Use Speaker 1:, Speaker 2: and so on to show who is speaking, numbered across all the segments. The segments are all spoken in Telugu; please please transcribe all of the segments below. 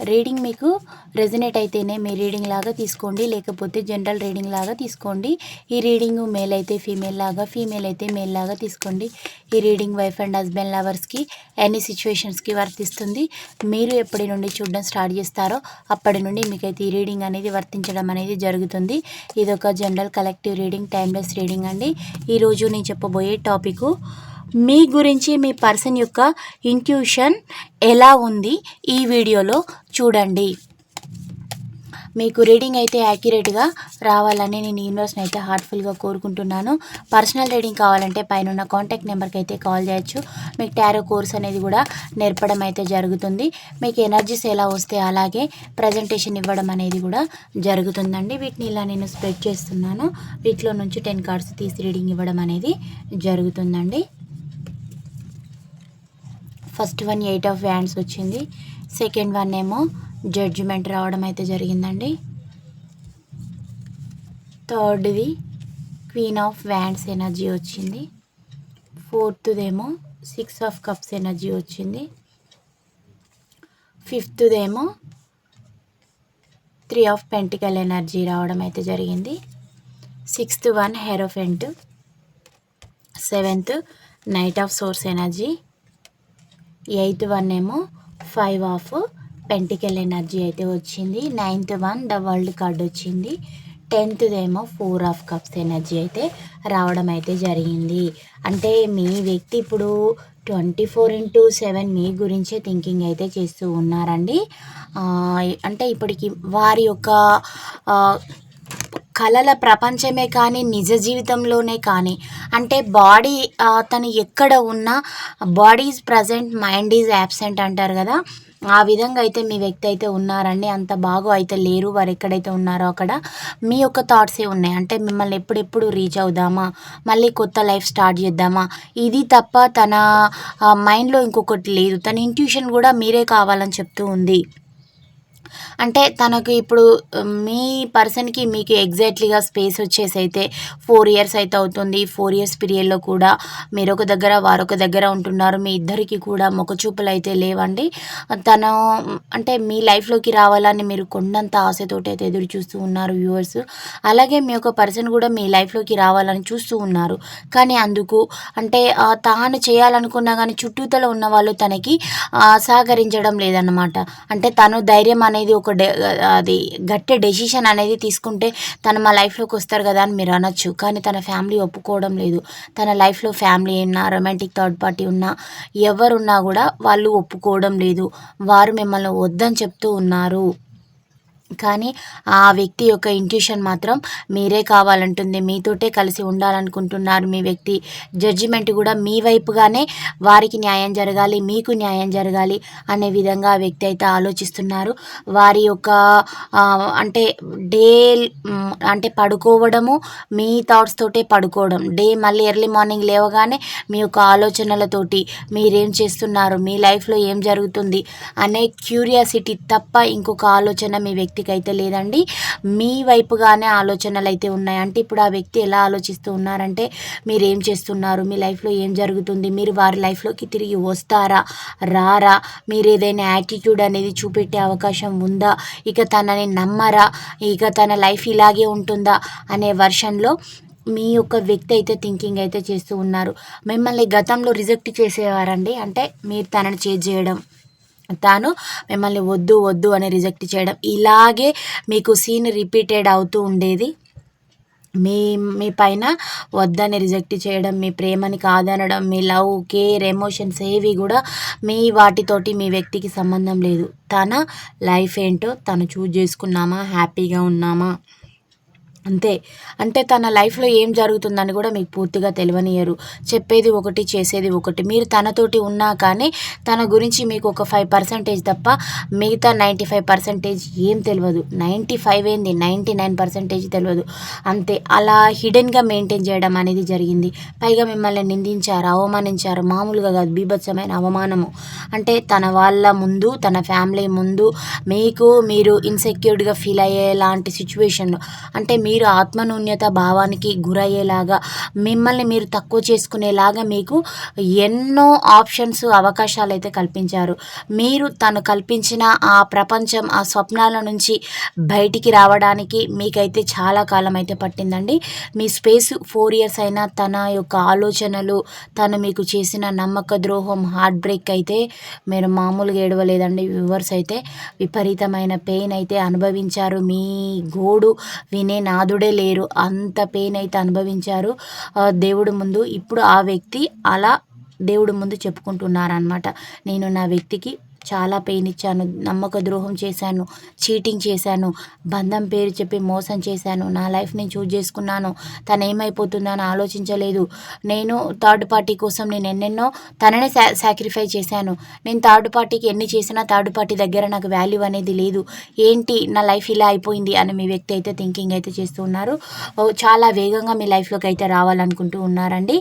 Speaker 1: reading మీకు రెజినేట్ అయితేనే మీ రీడింగ్ లాగా తీసుకోండి లేకపోతే జనరల్ రీడింగ్ లాగా తీసుకోండి. ఈ రీడింగ్ మేల్ అయితే ఫీమేల్ లాగా ఫీమేల్ అయితే మేల్ లాగా తీసుకోండి. ఈ రీడింగ్ వైఫ్ అండ్ హస్బెండ్ లవర్స్కి ఎన్ని సిచ్యువేషన్స్కి వర్తిస్తుంది. మీరు ఎప్పటి నుండి చూడడం స్టార్ట్ చేస్తారో అప్పటి నుండి మీకైతే ఈ రీడింగ్ అనేది వర్తించడం అనేది జరుగుతుంది. ఇది ఒక general collective reading timeless reading అండి ఈరోజు నేను చెప్పబోయే టాపిక్ మీ గురించి మీ పర్సన్ యొక్క ఇంట్యూషన్ ఎలా ఉంది ఈ వీడియోలో చూడండి. మీకు రీడింగ్ అయితే యాక్యురేట్గా రావాలని నేను యూనివర్స్ని అయితే హార్ట్ఫుల్గా కోరుకుంటున్నాను. పర్సనల్ రీడింగ్ కావాలంటే పైన కాంటాక్ట్ నెంబర్కి అయితే కాల్ చేయొచ్చు. మీకు టారో కోర్స్ అనేది కూడా నేర్పడం అయితే జరుగుతుంది. మీకు ఎనర్జీస్ ఎలా వస్తే అలాగే ప్రజెంటేషన్ ఇవ్వడం అనేది కూడా జరుగుతుందండి. వీటిని ఇలా నేను స్ప్రెడ్ చేస్తున్నాను. వీటిలో నుంచి టెన్ కార్డ్స్ తీసి రీడింగ్ ఇవ్వడం అనేది జరుగుతుందండి. First one eight of wands వచ్చింది. సెకండ్ వన్ ఏమో జడ్జిమెంట్ రావడం అయితే జరిగిందండి. థర్డ్ది క్వీన్ ఆఫ్ వ్యాండ్స్ ఎనర్జీ వచ్చింది. ఫోర్త్దేమో సిక్స్ ఆఫ్ కప్స్ ఎనర్జీ వచ్చింది. ఫిఫ్త్దేమో త్రీ ఆఫ్ పెంటికల్ ఎనర్జీ రావడం అయితే జరిగింది. Sixth one hierophant. Seventh knight of swords energy. Eighth one ఏమో ఫైవ్ ఆఫ్ పెంటికల్ ఎనర్జీ అయితే వచ్చింది. Ninth one the world card వచ్చింది. టెన్త్దేమో ఫోర్ ఆఫ్ కప్స్ ఎనర్జీ అయితే రావడం అయితే జరిగింది. అంటే మీ వ్యక్తి ఇప్పుడు ట్వంటీ ఫోర్ ఇంటూ సెవెన్ మీ గురించే థింకింగ్ అయితే చేస్తూ ఉన్నారండి. అంటే ఇప్పటికి వారి యొక్క కళల ప్రపంచమే కానీ నిజ జీవితంలోనే కానీ. అంటే బాడీ తను ఎక్కడ ఉన్నా body is present mind is absent అంటారు కదా. ఆ విధంగా అయితే మీ వ్యక్తి అయితే ఉన్నారండి. అంత బాగా అయితే లేరు వారు ఎక్కడైతే ఉన్నారో అక్కడ. మీ యొక్క థాట్సే ఉన్నాయి? అంటే మిమ్మల్ని ఎప్పుడెప్పుడు రీచ్ అవుదామా? మళ్ళీ కొత్త లైఫ్ స్టార్ట్ చేద్దామా? ఇది తప్ప తన మైండ్లో ఇంకొకటి లేదు. తన ఇంట్యూషన్ కూడా మీరే కావాలని చెప్తూ ఉంది. అంటే తనకు ఇప్పుడు మీ పర్సన్కి మీకు ఎగ్జాక్ట్లీగా స్పేస్ వచ్చేసి అయితే ఫోర్ ఇయర్స్ అయితే అవుతుంది. ఫోర్ ఇయర్స్ పీరియడ్లో కూడా మీరు ఒక దగ్గర వారొక దగ్గర ఉంటున్నారు. మీ ఇద్దరికి కూడా మొక్కచూపులు అయితే లేవండి. తను అంటే మీ లైఫ్లోకి రావాలని మీరు కొండంత ఆశతోటి అయితే ఎదురు చూస్తూ ఉన్నారు వ్యూవర్స్. అలాగే మీ యొక్క పర్సన్ కూడా మీ లైఫ్లోకి రావాలని చూస్తూ ఉన్నారు. కానీ అందుకు అంటే తాను చేయాలనుకున్నా కానీ చుట్టూతలో ఉన్న వాళ్ళు తనకి సహకరించడం లేదన్నమాట. అంటే తను ధైర్యం అనేది ఒక డె అది గట్టి డెసిషన్ అనేది తీసుకుంటే తను మా లైఫ్లోకి వస్తారు కదా అని మీరు అనొచ్చు. కానీ తన ఫ్యామిలీ ఒప్పుకోవడం లేదు. తన లైఫ్లో ఫ్యామిలీ ఉన్నా రొమాంటిక్ థర్డ్ పార్టీ ఉన్నా ఎవరున్నా కూడా వాళ్ళు ఒప్పుకోవడం లేదు. వారు మిమ్మల్ని వద్దని చెప్తూ ఉన్నారు. కానీ ఆ వ్యక్తి యొక్క ఇంట్యూషన్ మాత్రం మీరే కావాలంటుంది. మీతోటే కలిసి ఉండాలనుకుంటున్నారు మీ వ్యక్తి. జడ్జిమెంట్ కూడా మీ వైపుగానే వారికి న్యాయం జరగాలి మీకు న్యాయం జరగాలి అనే విధంగా ఆ వ్యక్తి అయితే ఆలోచిస్తున్నారు. వారి యొక్క అంటే డే అంటే పడుకోవడము మీ థాట్స్ తోటే పడుకోవడం. డే మళ్ళీ ఎర్లీ మార్నింగ్ లేవగానే మీ యొక్క ఆలోచనలతోటి మీరేం చేస్తున్నారు మీ లైఫ్లో ఏం జరుగుతుంది అనే క్యూరియాసిటీ తప్ప ఇంకొక ఆలోచన మీ వ్యక్తి వ్యక్తికి అయితే లేదండి. మీ వైపుగానే ఆలోచనలు అయితే ఉన్నాయి. అంటే ఇప్పుడు ఆ వ్యక్తి ఎలా ఆలోచిస్తూ ఉన్నారంటే మీరు ఏం చేస్తున్నారు? మీ లైఫ్లో ఏం జరుగుతుంది? మీరు వారి లైఫ్లోకి తిరిగి వస్తారా? రారా? మీరు ఏదైనా యాటిట్యూడ్ అనేది చూపెట్టే అవకాశం ఉందా? ఇక తనని నమ్మరా? ఇక తన లైఫ్ ఇలాగే ఉంటుందా? అనే వర్షన్లో మీ యొక్క వ్యక్తి అయితే థింకింగ్ అయితే చేస్తూ ఉన్నారు. మిమ్మల్ని గతంలో రిజెక్ట్ చేసేవారండి? అంటే మీరు తనని చేజ్ చేయడం. తాను మిమ్మల్ని వద్దు వద్దు అని రిజెక్ట్ చేయడం. ఇలాగే మీకు సీన్ రిపీటెడ్ అవుతూ ఉండేది. మీ మీ పైన వద్దని రిజెక్ట్ చేయడం మీ ప్రేమని కాదనడం మీ లవ్ కేర్ ఎమోషన్స్ ఏవి కూడా మీ వాటితోటి మీ వ్యక్తికి సంబంధం లేదు. తన లైఫ్ ఏంటో తను చూజ్ చేసుకున్నామా? హ్యాపీగా ఉన్నామా? అంతే. అంటే తన లైఫ్లో ఏం జరుగుతుందని కూడా మీకు పూర్తిగా తెలియనియరు చెప్పేది ఒకటి చేసేది ఒకటి. మీరు తనతోటి ఉన్నా కానీ తన గురించి మీకు ఒక ఫైవ్ పర్సెంటేజ్ తప్ప మిగతా నైంటీ ఫైవ్ పర్సెంటేజ్ ఏం తెలియదు నైంటీ ఫైవ్ ఏంది? నైంటీ నైన్ పర్సెంటేజ్ తెలియదు అంతే. అలా హిడెన్గా మెయింటైన్ చేయడం అనేది జరిగింది. పైగా మిమ్మల్ని నిందించారు అవమానించారు. మామూలుగా కాదు బీభత్సమైన అవమానము. అంటే తన వాళ్ళ ముందు తన ఫ్యామిలీ ముందు మీకు మీరు ఇన్సెక్యూర్డ్గా ఫీల్ అయ్యేలాంటి సిచ్యువేషన్లో అంటే మీ మీరు ఆత్మనూన్యత భావానికి గురయ్యేలాగా మిమ్మల్ని మీరు తక్కువ చేసుకునేలాగా మీకు ఎన్నో ఆప్షన్స్ అవకాశాలు అయితే కల్పించారు. మీరు తను కల్పించిన ఆ ప్రపంచం ఆ స్వప్నాల నుంచి బయటికి రావడానికి మీకైతే చాలా కాలం అయితే పట్టిందండి. మీ స్పేస్ ఫోర్ ఇయర్స్ అయినా తన యొక్క ఆలోచనలు తను మీకు చేసిన నమ్మక ద్రోహం హార్ట్ బ్రేక్ అయితే మీరు మామూలుగా ఏడవలేదండి. వ్యూవర్స్ అయితే విపరీతమైన పెయిన్ అయితే అనుభవించారు. మీ గోడు వినే నా నాదుడే లేరు. అంత పెయిన్ అయితే అనుభవించారు. దేవుడు ముందు. ఇప్పుడు ఆ వ్యక్తి అలా దేవుడు ముందు చెప్పుకుంటున్నారనమాట నేను నా వ్యక్తికి చాలా పెయిన్ ఇచ్చాను నమ్మక ద్రోహం చేశాను చీటింగ్ చేశాను బంధం పేరు చెప్పి మోసం చేశాను నా లైఫ్ నేను చూజ్ చేసుకున్నాను. తను ఏమైపోతుందో అని ఆలోచించలేదు. నేను థర్డ్ పార్టీ కోసం నేను ఎన్నెన్నో తననే సా సాక్రిఫై చేశాను. నేను థర్డ్ పార్టీకి ఎన్ని చేసినా థర్డ్ పార్టీ దగ్గర నాకు వాల్యూ అనేది లేదు. ఏంటి నా లైఫ్ ఇలా అయిపోయింది అని మీ వ్యక్తి అయితే థింకింగ్ అయితే చేస్తూ ఉన్నారు. చాలా వేగంగా మీ లైఫ్లోకి అయితే రావాలనుకుంటూ ఉన్నారండి.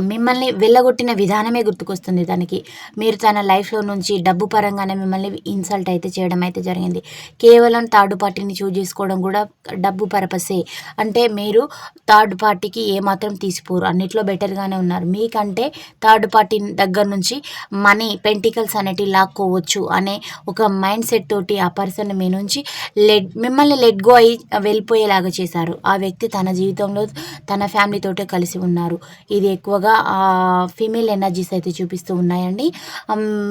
Speaker 1: మిమ్మల్ని వెళ్ళగొట్టిన విధానమే గుర్తుకొస్తుంది తనకి మీరు తన లైఫ్లో నుంచి డబ్బు పరంగానే మిమ్మల్ని ఇన్సల్ట్ అయితే చేయడం అయితే జరిగింది. కేవలం థర్డ్ పార్టీని చూజ్ చేసుకోవడం కూడా డబ్బు పర్పసే. అంటే మీరు థర్డ్ పార్టీకి ఏమాత్రం తీసిపోరు. అన్నిట్లో బెటర్గానే ఉన్నారు. మీకంటే థర్డ్ పార్టీ దగ్గర నుంచి మనీ పెంటికల్స్ అనేటివి లాక్కోవచ్చు అనే ఒక మైండ్ సెట్ తోటి ఆ పర్సన్ మీ నుంచి లెడ్ మిమ్మల్ని లెట్ గో అయి వెళ్ళిపోయేలాగా చేశారు. ఆ వ్యక్తి తన జీవితంలో తన ఫ్యామిలీతోటే కలిసి ఉన్నారు. ఇది ఎక్కువ ఎక్కువగా ఫీమేల్ ఎనర్జీస్ అయితే చూపిస్తూ ఉన్నాయండి.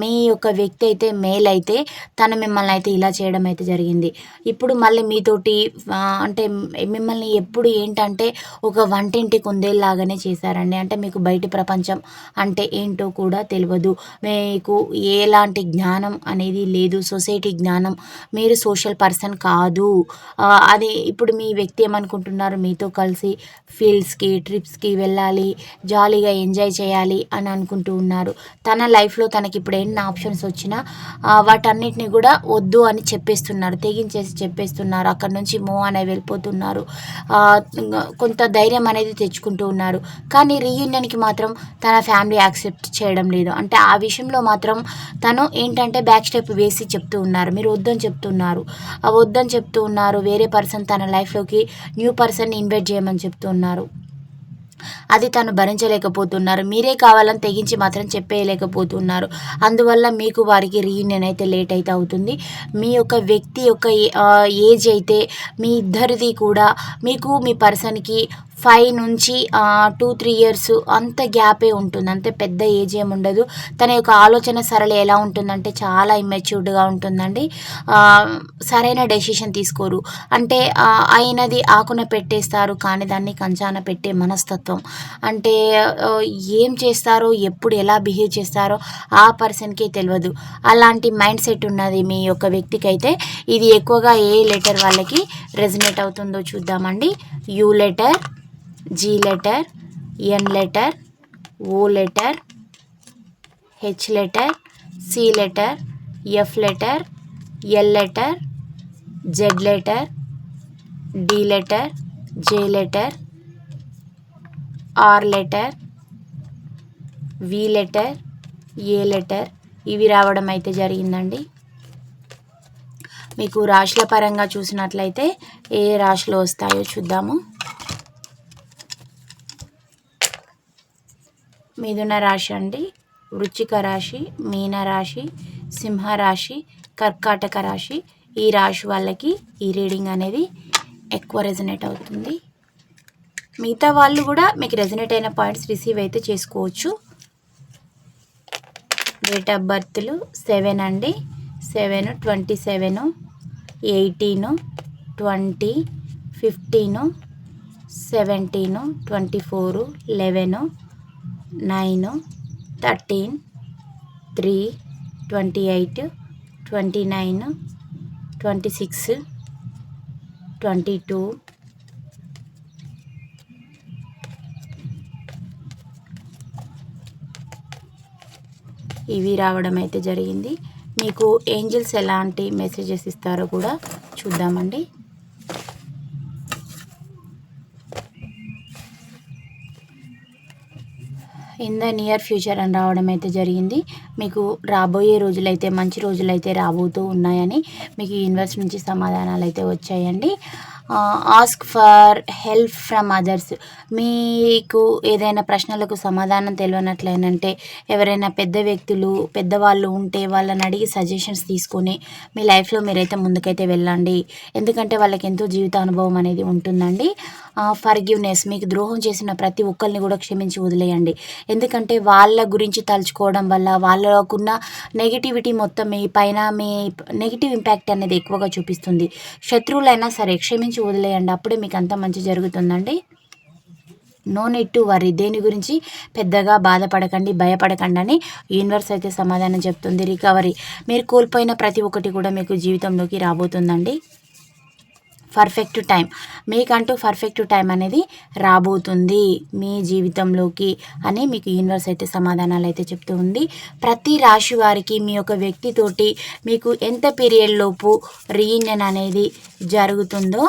Speaker 1: మీ యొక్క వ్యక్తి అయితే మేల్ అయితే తను మిమ్మల్ని అయితే ఇలా చేయడం అయితే జరిగింది. ఇప్పుడు మళ్ళీ మీతోటి అంటే మిమ్మల్ని ఎప్పుడు ఏంటంటే ఒక వంటింటి కుందేలాగానే చేశారండి. అంటే మీకు బయటి ప్రపంచం అంటే ఏంటో కూడా తెలియదు. మీకు ఎలాంటి జ్ఞానం అనేది లేదు. సొసైటీ జ్ఞానం మీరు సోషల్ పర్సన్ కాదు. అది ఇప్పుడు మీ వ్యక్తి ఏమనుకుంటున్నారు? మీతో కలిసి ఫీల్డ్స్కి ట్రిప్స్కి వెళ్ళాలి. జాలీ జాలీగా ఎంజాయ్ చేయాలి అని అనుకుంటూ ఉన్నారు. తన లైఫ్లో తనకి ఇప్పుడు ఎన్ని ఆప్షన్స్ వచ్చినా వాటన్నిటిని కూడా వద్దు అని చెప్పేస్తున్నారు. తెగించేసి చెప్పేస్తున్నారు. అక్కడ నుంచి మూవ్ అనే వెళ్ళిపోతున్నారు. కొంత ధైర్యం అనేది తెచ్చుకుంటూ ఉన్నారు. కానీ రీయూనియన్కి మాత్రం తన ఫ్యామిలీ యాక్సెప్ట్ చేయడం లేదు. అంటే ఆ విషయంలో మాత్రం తను ఏంటంటే బ్యాక్ స్టెప్ వేసి చెప్తూ ఉన్నారు. మీరు వద్దని చెప్తున్నారు. వద్దని చెప్తూ ఉన్నారు. వేరే పర్సన్ తన లైఫ్లోకి న్యూ పర్సన్ ఇన్వైట్ చేయమని చెప్తున్నారు అది తను భరించలేకపోతున్నారు. మీరే కావాలని తెగించి మాత్రం చెప్పేయలేకపోతున్నారు. అందువల్ల మీకు వారికి రీయూనియన్ అయితే లేట్ అయితే అవుతుంది. మీ యొక్క వ్యక్తి యొక్క ఏజ్ అయితే మీ ఇద్దరిది కూడా మీకు మీ పర్సన్కి ఫైవ్ నుంచి టూ త్రీ ఇయర్స్ అంత గ్యాపే ఉంటుంది. అంతే పెద్ద ఏజ్ ఏమి ఉండదు. తన యొక్క ఆలోచన సరళి ఎలా ఉంటుందంటే చాలా ఇమ్మెచ్యూర్డ్గా ఉంటుందండి. సరైన డెసిషన్ తీసుకోరు. అంటే అయినది ఆకున పెట్టేస్తారు కానీ దాన్ని కంచాన పెట్టే మనస్తత్వం. అంటే ఏం చేస్తారో ఎప్పుడు ఎలా బిహేవ్ చేస్తారో ఆ పర్సన్కి తెలియదు అలాంటి మైండ్ సెట్ ఉన్నది మీ యొక్క వ్యక్తికి అయితే ఇది ఎక్కువగా ఏ లెటర్ వాళ్ళకి రెజినేట్ అవుతుందో చూద్దామండి. U letter G letter N letter O letter H letter C letter F letter L letter Z letter D letter J letter R letter V letter A letter ఇవి రావడం అయితే జరిగిందండి. మీకు రాశుల పరంగా చూసినట్లయితే ఏ రాశిలో వస్తాయో చూద్దాము. మిథున రాశి అండి. వృచ్చిక రాశి మీనరాశి సింహరాశి కర్కాటక రాశి. ఈ రాశి వాళ్ళకి ఈ రీడింగ్ అనేది ఎక్కువ రెజనేట్ అవుతుంది. మిగతా వాళ్ళు కూడా మీకు రెజనేట్ అయిన పాయింట్స్ రిసీవ్ అయితే చేసుకోవచ్చు. డేట్ ఆఫ్ బర్త్లు సెవెన్ అండి. Seven twenty seven eighteen twenty fifteen seventeen twenty four eleven nine thirteen three twenty eight twenty nine twenty six twenty two. ఇవి రావడం అయితే జరిగింది. మీకు ఏంజిల్స్ ఎలాంటి మెసేజెస్ ఇస్తారో కూడా చూద్దామండి. ఇన్ ద నియర్ ఫ్యూచర్ అని రావడం అయితే జరిగింది. మీకు రాబోయే రోజులైతే మంచి రోజులైతే రాబోతూ ఉన్నాయని మీకు యూనివర్స్ నుంచి సమాధానాలు అయితే వచ్చాయండి. Ask for help from others మీకు ఏదైనా ప్రశ్నలకు సమాధానం తెలియనట్లయినంటే ఎవరైనా పెద్ద వ్యక్తులు పెద్దవాళ్ళు ఉంటే వాళ్ళని అడిగి సజెషన్స్ తీసుకొని మీ లైఫ్లో మీరైతే ముందుకైతే వెళ్ళండి. ఎందుకంటే వాళ్ళకి ఎంతో జీవిత అనుభవం అనేది ఉంటుందండి. ఫర్గివ్నెస్ మీకు ద్రోహం చేసిన ప్రతి ఒక్కరిని కూడా క్షమించి వదిలేయండి. ఎందుకంటే వాళ్ళ గురించి తలుచుకోవడం వల్ల వాళ్ళకున్న నెగిటివిటీ మొత్తం మీ పైన మీ నెగిటివ్ ఇంపాక్ట్ అనేది ఎక్కువగా చూపిస్తుంది. శత్రువులైనా సరే క్షమించి వదిలేయండి అప్పుడే మీకు అంత మంచి జరుగుతుందండి. నో నెట్ టు వరీ దేని గురించి? పెద్దగా బాధపడకండి భయపడకండి అని యూనివర్స్ అయితే సమాధానం చెప్తుంది. రికవరీ మీరు కోల్పోయిన ప్రతి ఒక్కటి కూడా మీకు జీవితంలోకి రాబోతుందండి. పర్ఫెక్ట్ టైం మీకంటూ పర్ఫెక్ట్ టైం అనేది రాబోతుంది మీ జీవితంలోకి అని మీకు యూనివర్స్ అయితే సమాధానాలు అయితే చెప్తూ ఉంది. ప్రతి రాశి వారికి మీ యొక్క వ్యక్తితోటి మీకు ఎంత పీరియడ్ లోపు రీయూనియన్ అనేది జరుగుతుందో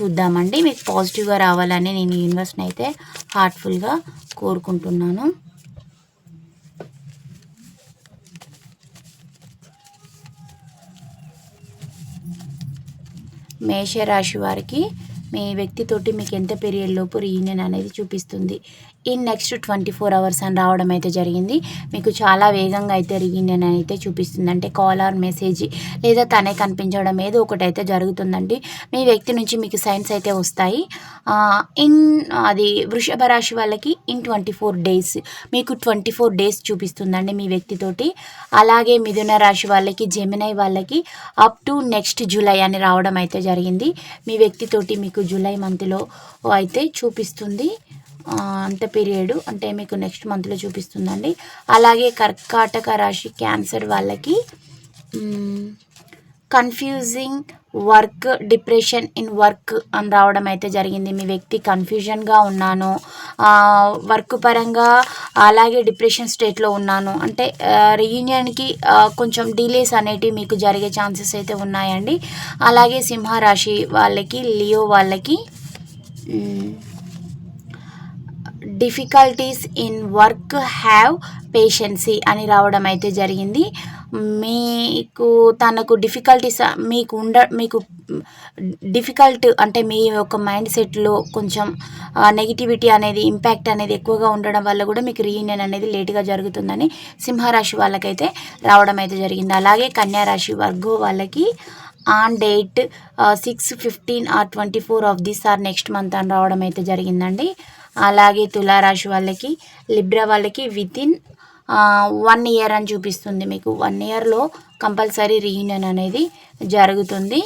Speaker 1: చూద్దామండి. మీకు పాజిటివ్గా రావాలని నేను యూనివర్స్ని అయితే హార్ట్ఫుల్గా కోరుకుంటున్నాను. మేషరాశి వారికి మీ వ్యక్తితోటి మీకు ఎంత పీరియడ్ లోపు రీయూనియన్ అనేది చూపిస్తుంది. In next twenty four hours అని రావడం అయితే జరిగింది. మీకు చాలా వేగంగా అయితే రీయూనియన్ అయితే చూపిస్తుంది. అంటే కాల్ ఆర్ మెసేజ్ లేదా తనే కనిపించడం ఏదో ఒకటి అయితే జరుగుతుందండి. మీ వ్యక్తి నుంచి మీకు సైన్స్ అయితే వస్తాయి. ఇన్ అది వృషభ రాశి వాళ్ళకి ఇన్ ట్వంటీ ఫోర్ డేస్ మీకు ట్వంటీ ఫోర్ డేస్ చూపిస్తుందండి మీ వ్యక్తితోటి. అలాగే మిథున రాశి వాళ్ళకి జెమినై వాళ్ళకి అప్ టు నెక్స్ట్ జూలై అని రావడం అయితే జరిగింది. మీ వ్యక్తితోటి మీకు జూలై మంత్లో అయితే చూపిస్తుంది. అంత పీరియడ్ అంటే మీకు నెక్స్ట్ మంత్లో చూపిస్తుందండి. అలాగే కర్కాటక రాశి క్యాన్సర్ వాళ్ళకి confusing work depression in work అని రావడం అయితే జరిగింది. మీ వ్యక్తి కన్ఫ్యూజన్గా ఉన్నాను. వర్క్ పరంగా అలాగే డిప్రెషన్ స్టేట్లో ఉన్నాను. అంటే రీయూనియన్కి కొంచెం డిలేస్ అనేటివి మీకు జరిగే ఛాన్సెస్ అయితే ఉన్నాయండి. అలాగే సింహరాశి వాళ్ళకి లియో వాళ్ళకి difficulties in work have patience అని రావడం అయితే జరిగింది. మీకు తనకు డిఫికల్టీస్ మీకు ఉండ మీకు డిఫికల్ట్ అంటే మీ యొక్క మైండ్ సెట్లో కొంచెం నెగిటివిటీ అనేది ఇంపాక్ట్ అనేది ఎక్కువగా ఉండడం వల్ల కూడా మీకు రీయూనియన్ అనేది లేట్గా జరుగుతుందని సింహరాశి వాళ్ళకైతే రావడం అయితే జరిగింది. అలాగే కన్యారాశి వర్గో వాళ్ళకి on date six fifteen or twenty four of this or next month అని రావడం అయితే జరిగిందండి. అలాగే తులారాశి వాళ్ళకి లిబ్రా వాళ్ళకి వితిన్ వన్ ఇయర్ అని చూపిస్తుంది మీకు. వన్ ఇయర్లో కంపల్సరీ రీయూనియన్ అనేది జరుగుతుంది.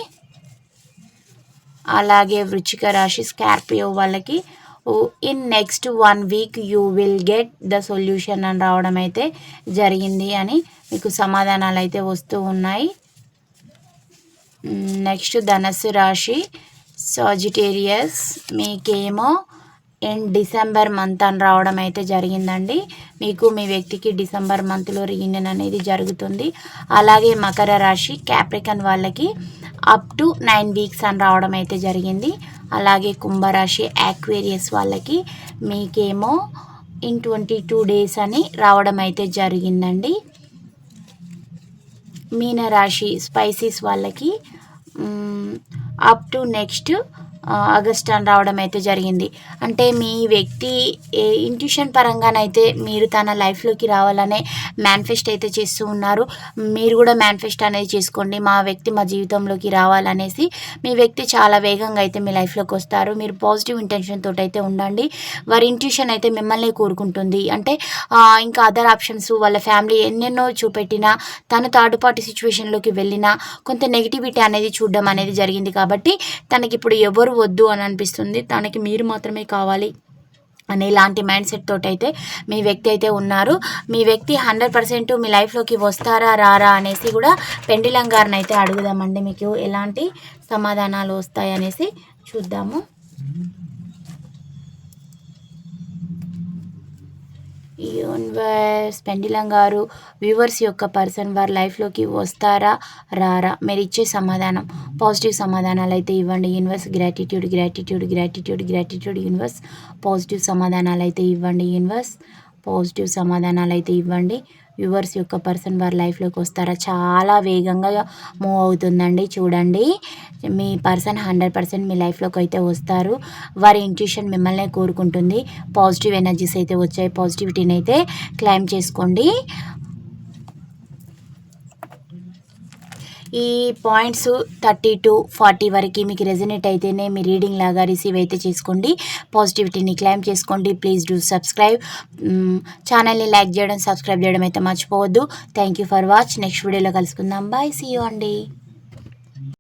Speaker 1: అలాగే వృచ్చిక రాశి స్కార్పియో వాళ్ళకి in next one week you will get the solution అని రావడం అయితే జరిగింది అని మీకు సమాధానాలు అయితే వస్తూ ఉన్నాయి. నెక్స్ట్ ధనస్సు రాశి సాజిటేరియస్ మీకేమో ఇన్ డిసెంబర్ మంత్ అని రావడం అయితే జరిగిందండి. మీకు మీ వ్యక్తికి డిసెంబర్ మంత్లో రీయూనియన్ అనేది జరుగుతుంది. అలాగే మకర రాశి క్యాప్రికన్ వాళ్ళకి అప్ టు నైన్ వీక్స్ అని రావడం అయితే జరిగింది. అలాగే కుంభరాశి యాక్వేరియస్ వాళ్ళకి మీకేమో ఇన్ ట్వంటీ టూ డేస్ అని రావడం అయితే జరిగిందండి. మీనరాశి స్పైసీస్ వాళ్ళకి అప్ టు నెక్స్ట్ ఆగస్ట్ అని రావడం అయితే జరిగింది. అంటే మీ వ్యక్తి ఇంట్యూషన్ పరంగానైతే మీరు తన లైఫ్లోకి రావాలనే మేనిఫెస్ట్ అయితే చేస్తూ ఉన్నారు. మీరు కూడా మేనిఫెస్ట్ అనేది చేసుకోండి. మా వ్యక్తి మా జీవితంలోకి రావాలనేసి మీ వ్యక్తి చాలా వేగంగా అయితే మీ లైఫ్లోకి వస్తారు. మీరు పాజిటివ్ ఇంటెన్షన్ తోటి అయితే ఉండండి. వారి ఇంట్యూషన్ అయితే మిమ్మల్ని కోరుకుంటుంది. అంటే ఇంకా అదర్ ఆప్షన్స్ వాళ్ళ ఫ్యామిలీ ఎన్నెన్నో చూపెట్టినా తను థర్డ్ పార్టీ సిచ్యువేషన్లోకి వెళ్ళినా కొంత నెగిటివిటీ అనేది చూడడం అనేది జరిగింది కాబట్టి తనకి ఇప్పుడు ఎవరు వద్దు అని అనిపిస్తుంది. తనకి మీరు మాత్రమే కావాలి అని ఇలాంటి మైండ్ సెట్ తోటి అయితే మీ వ్యక్తి అయితే ఉన్నారు. మీ వ్యక్తి హండ్రెడ్ పర్సెంట్ మీ లైఫ్లోకి వస్తారా రారా అనేసి కూడా పెండిలం గారిని అయితే అడుగుదామండి మీకు ఎలాంటి సమాధానాలు వస్తాయి అనేసి చూద్దాము. యూనివర్స్ పెండిలం గారు వ్యూవర్స్ యొక్క పర్సన్ వారి లైఫ్లోకి వస్తారా రారా మీరు ఇచ్చే సమాధానం పాజిటివ్ సమాధానాలు అయితే ఇవ్వండి universe gratitude gratitude gratitude gratitude universe positive సమాధానాలు అయితే ఇవ్వండి యూనివర్స్ పాజిటివ్ సమాధానాలు అయితే ఇవ్వండి వ్యూవర్స్ యొక్క పర్సన్ వారి లైఫ్లోకి వస్తారా? చాలా వేగంగా మూవ్ అవుతుందండి. చూడండి. మీ పర్సన్ హండ్రెడ్ పర్సెంట్ మీ లైఫ్లోకి అయితే వస్తారు. వారి ఇంట్యూషన్ మిమ్మల్ని కోరుకుంటుంది. పాజిటివ్ ఎనర్జీస్ అయితే వచ్చాయి. పాజిటివిటీని అయితే క్లైమ్ చేసుకోండి. ఈ పాయింట్స్ థర్టీ టు ఫార్టీ వరకు మీకు రెజనేట్ అయితేనే మీ రీడింగ్ లాగా రిసీవ్ అయితే చేసుకోండి. పాజిటివిటీని క్లైమ్ చేసుకోండి. ప్లీజ్ డూ సబ్స్క్రైబ్ ఛానల్ని లైక్ చేయడం సబ్స్క్రైబ్ చేయడం అయితే మర్చిపోవద్దు. Thank you for watch next వీడియోలో కలుసుకుందాం. బాయ్ సీ యూ అండి